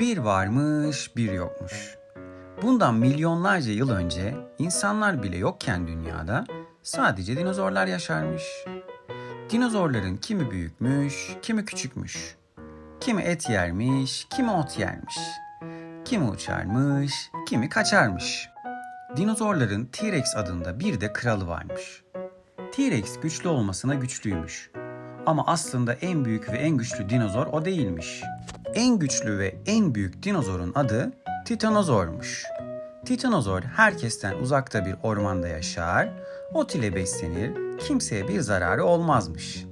Bir varmış, bir yokmuş. Bundan milyonlarca yıl önce insanlar bile yokken dünyada sadece dinozorlar yaşarmış. Dinozorların kimi büyükmüş, kimi küçükmüş. Kimi et yermiş, kimi ot yermiş. Kimi uçarmış, kimi kaçarmış. Dinozorların T-Rex adında bir de kralı varmış. T-Rex güçlü olmasına güçlüymüş. Ama aslında en büyük ve en güçlü dinozor o değilmiş. En güçlü ve en büyük dinozorun adı Titanozormuş. Titanozor herkesten uzakta bir ormanda yaşar, ot ile beslenir, kimseye bir zararı olmazmış.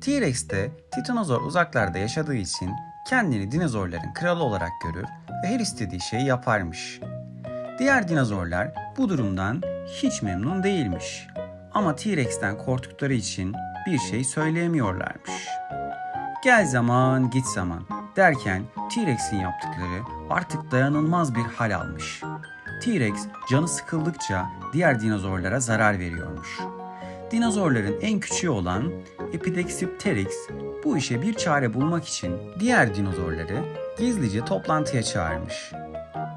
T-Rex de Titanozor uzaklarda yaşadığı için kendini dinozorların kralı olarak görür ve her istediği şeyi yaparmış. Diğer dinozorlar bu durumdan hiç memnun değilmiş. Ama T-Rex'ten korktukları için bir şey söyleyemiyorlarmış. Gel zaman git zaman derken T-Rex'in yaptıkları artık dayanılmaz bir hal almış. T-Rex canı sıkıldıkça diğer dinozorlara zarar veriyormuş. Dinozorların en küçüğü olan Epidexipteryx bu işe bir çare bulmak için diğer dinozorları gizlice toplantıya çağırmış.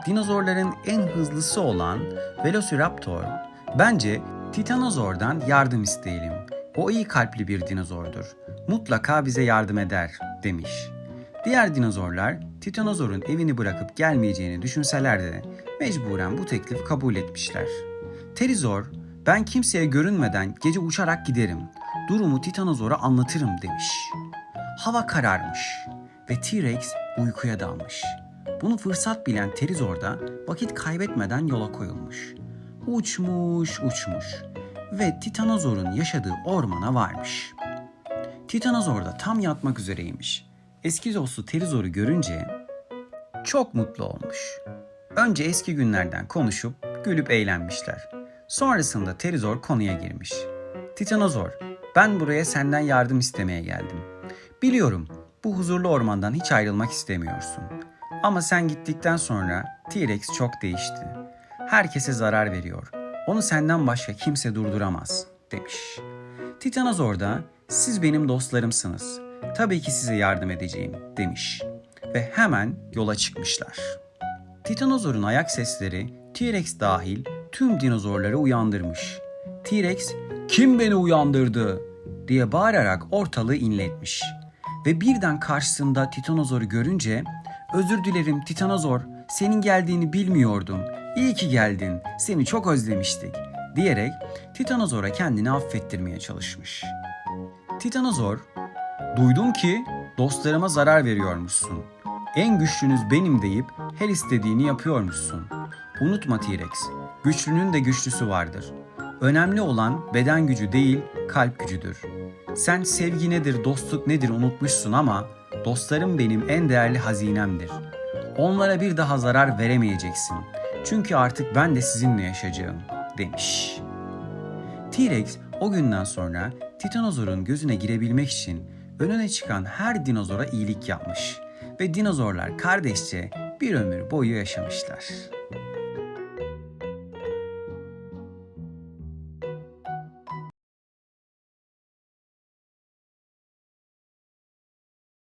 Dinozorların en hızlısı olan Velociraptor bence Titanozor'dan yardım isteyelim. O iyi kalpli bir dinozordur. Mutlaka bize yardım eder demiş. Diğer dinozorlar Titanozor'un evini bırakıp gelmeyeceğini düşünseler de mecburen bu teklif kabul etmişler. Terizor, ben kimseye görünmeden gece uçarak giderim. Durumu Titanozor'a anlatırım demiş. Hava kararmış ve T-Rex uykuya dalmış. Bunu fırsat bilen Terizor da vakit kaybetmeden yola koyulmuş. Uçmuş uçmuş ve Titanozor'un yaşadığı ormana varmış. Titanozor da tam yatmak üzereymiş. Eski dostu Terizor'u görünce çok mutlu olmuş. Önce eski günlerden konuşup gülüp eğlenmişler. Sonrasında Terizor konuya girmiş. Titanozor, ben buraya senden yardım istemeye geldim. Biliyorum bu huzurlu ormandan hiç ayrılmak istemiyorsun. Ama sen gittikten sonra T-Rex çok değişti. Herkese zarar veriyor. Onu senden başka kimse durduramaz demiş. Titanozor da siz benim dostlarımsınız. Tabii ki size yardım edeceğim demiş. Ve hemen yola çıkmışlar. Titanozor'un ayak sesleri T-Rex dahil tüm dinozorları uyandırmış. T-Rex kim beni uyandırdı diye bağırarak ortalığı inletmiş. Ve birden karşısında Titanozor'u görünce özür dilerim Titanozor senin geldiğini bilmiyordum. İyi ki geldin seni çok özlemiştik diyerek Titanozor'a kendini affettirmeye çalışmış. Titanozor duydum ki dostlarıma zarar veriyormuşsun. En güçlünüz benim deyip her istediğini yapıyormuşsun. Unutma T-Rex, güçlünün de güçlüsü vardır. Önemli olan beden gücü değil, kalp gücüdür. Sen sevgi nedir, dostluk nedir unutmuşsun ama dostlarım benim en değerli hazinemdir. Onlara bir daha zarar veremeyeceksin. Çünkü artık ben de sizinle yaşayacağım." demiş. T-Rex o günden sonra Titanozor'un gözüne girebilmek için önüne çıkan her dinozora iyilik yapmış ve dinozorlar kardeşçe bir ömür boyu yaşamışlar.